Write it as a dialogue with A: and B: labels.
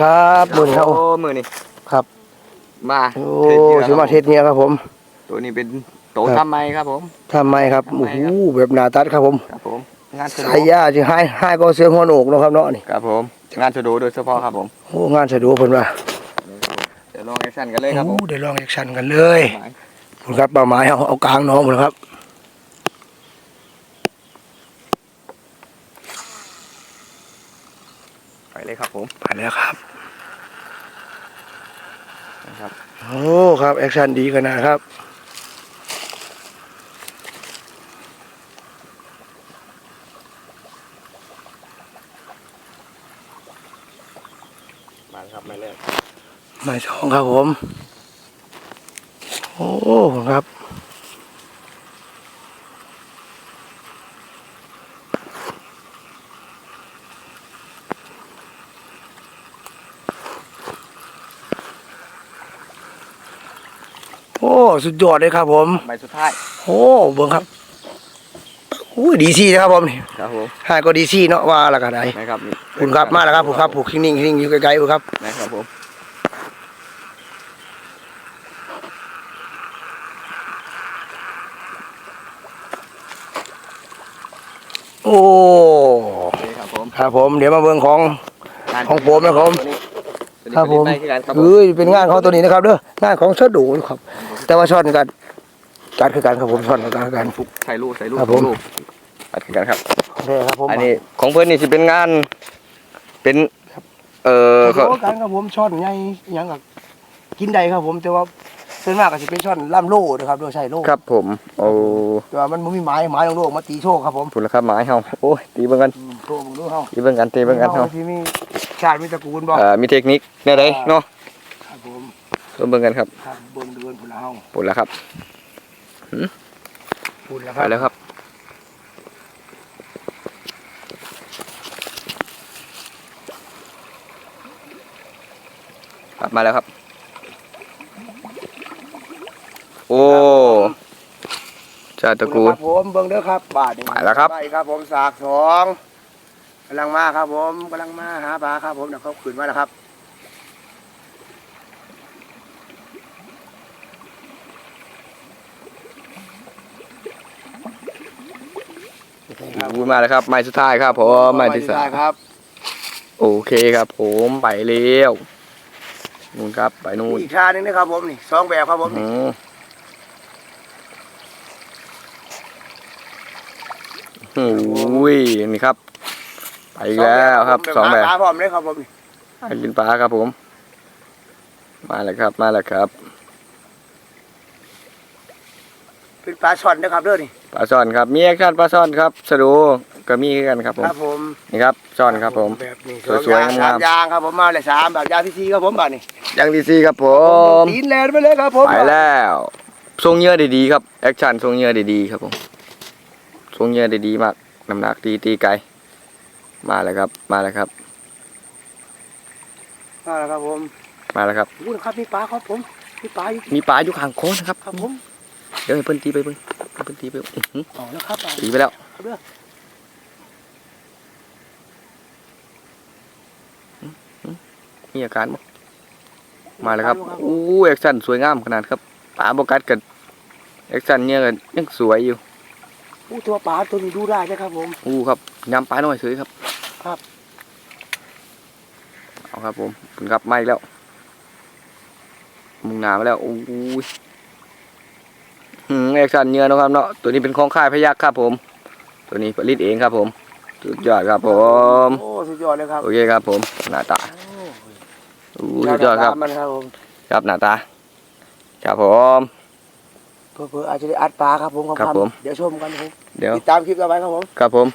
A: ครับมือนี้ครับ
B: โอ้มือนี่
A: ครับ
B: มา
A: โอ้
B: เท
A: ชิ
B: ศ
A: มาเท
B: เท
A: ศเนี่ยครับผม
B: ตัวนี้เป็นโต
A: ครับ
B: ทำไมครับผม
A: ทำไมครับ
B: ทำไม
A: โอ้
B: ค
A: โห
B: รับ
A: แบบหนาตัดครับผม
B: ครับผมงานสะดว
A: สาย
B: ก
A: ยาที่ให้ให้ก็เสือหัวโหนกเนาะครับเนาะนี่
B: ครับผมงานสะดวกโดยเฉพาะครับผม
A: โอ้งานสะดวกเพิ่นว่า
B: เดี๋ยวลองแอคชั่นกันเลยครับผ
A: โอ้
B: ม
A: เดี๋ยวลองแอคชั่นกันเลยคุณครับเป้าหมายเอาเอากลางน้องหมดแล้วครับ
B: ไป เลยครับผม
A: ไปแล้วครับ
B: นะครับ
A: โอ้ครับแอคชั่นดีขนาดครับ
B: มาครับมาเลย
A: หมายสองครับผม โอ้ครับ โอ้สุดยอดเลยครับ ผม
B: ใบสุดท้าย
A: โอ้เบิ่งครับอุ้ยดีซีนะครับผมนี่
B: ครับผม
A: ให้ก็ดีซีเนาะว่าและกันได
B: นะครับนี่
A: คุณครับมาแล้วครับผมครับผูกนิ่งๆนิ่งอยู่ไกลๆผมครับ
B: นะครับผม
A: โอ้
B: โอเคครับผม
A: ครับผม เดี๋ยวมาเบิ่งของ
B: งาน
A: ของผมนะครับ
B: ตัวนี้ตัวนี้
A: ครับผม
B: ผลิตใหคือกันครับผม
A: คือเป็นงานของตัวนี้นะครับเด้องานของเชิดดูครับ แต่ว่าช่อนกันการคือการครับผมช่อนกันคือการ
B: ทุกใส่ลูกใส่ลูก
A: ครับผม
B: ลูกอัดกันครับ
A: นี่ครับผม
B: อันนี้ของเพื่อนนี่จะเป็นงาน เป็น เอ่อ
A: เออการครับผมช่อนใหญ่อิหยังกับกินได้ครับผมแต่ว่าส่วนมากก็จะเป็นช่อนล่ำโล่นะครับโดยใช้โล่
B: ครับผมโอ้
A: แต่ว่ามันบ่มีไม้ไม้ของโล่มาตีโชคครับผม
B: ผุนละครับหมายเฮาโอ้ยตีเบิ่งกัน
A: อืมโชคมึงดูเฮา
B: ตีเบิ่งกันตีเบิ่งกันเฮา
A: ที่มี ชาติมีตระกูลบ่
B: เอ่อมีเทคนิคแน่ใดเนาะ
A: ครับผม
B: เบิ่งกันครับ
A: ครับเบิ่งเดือนพุ่นละเฮา
B: ผุนละครับ
A: พุ่นละค
B: ไป
A: รับ
B: แล้วครับครับมาแล้วครับ โอ้ชาติตระกูล
A: ครับผมเบิ่งเด้อครับบาทนี่
B: ไปแล้วครับ
A: ไปครับผมสากสอง กำลังมาครับผมกำลังมาหาปลาครับผมเดี๋ยวเขาขึ้นมาแล้วครับ
B: อู้มาแล้วครับไม้สุดท้ายครับผมไม้ที่สา
A: ได้
B: ม
A: ครับ
B: โอเคครับ ผมไปเร็วนู่นครับไปนู่น
A: อีกชาหนึงนะครับผมนี่สองแบบครับผม
B: อื
A: นี่
B: มโอ้ยนี่ครับ ไปอีกแล้วครับสองแบบ
A: ปลาพร้อมเลยครับผมนี่
B: ไปกินปลาครับผม มาแล้วครับ มาแล้วครับ
A: เป็นปลาช่อนนะครับเด้อนี่
B: ปลาซ่อนครับมีแอคชั่นปลาซ่อนครับสะดูก็มีคือกันครับผม
A: ครับผม
B: นี่ครับซ่อนครับผม
A: แบบนี้
B: สวยๆ
A: สอง
B: งามๆ
A: อางสามอยางครับผมมาเลยสามแบบยางที่สี่ครับผมบาทนี่
B: ยังดีซีครับผม
A: ตีนแลนไปเลยครับผม
B: ไปแล้วทรงเยื่อดีๆครับแอคชั่นทรงเยื่อดีๆครับผมทรงเยื่อดีๆมากน้ำหนักดีตีไกล มาแล้วครับ มาแล้วครับ
A: มาแล้วครับผม
B: มาแล้วครับ
A: อู้นะครับมีปลาครับผมมีปลาอยู่
B: มีปลาอยู่ข้างโค้งนะครับ
A: ครับผม
B: เดี๋ยวให้เพิ่นตีไปเพิ่นให้เพิ่นตีไปอื้อหือ
A: เอาแล้วครับปลา
B: ตีไปแล้ว
A: ครับเด้อ
B: มีอาการบ่มาแล้วครับอู้แอคชั่นสวยงามขนาดครับปลาบกัดกันแอคชั่นเนี่ยกันยังสวยอยู่
A: อู้ตัวปลาตัวนี้ดูได้นะครับผม
B: อู้ครับยำปลาหน่อยสวยครับ
A: ครับ
B: เอาครับผมขอบคุณครับมาอีกแล้ว มุงหนามาแล้ว อู้ยหืมแอคชั่นเนื้อเนาะครับเนาะ ตัวนี้เป็นของค่ายพยักครับผม ตัวนี้ผลิตเองครับผม สุดยอดครับผม
A: โอ้ สุดยอดเลยครับ
B: โอเคครับผม หน้าตา
A: โอ้
B: อู้สุดยอดครับ
A: มันครับผม
B: ครับหน้าตา ครับผม
A: เพื่อๆอาจจะได้อัดปลาครับผม
B: ครับผม
A: เดี๋ยวชมกันครับผม
B: เดี๋ยว
A: ติดตามคลิปต่อไปครับผม
B: ครับผม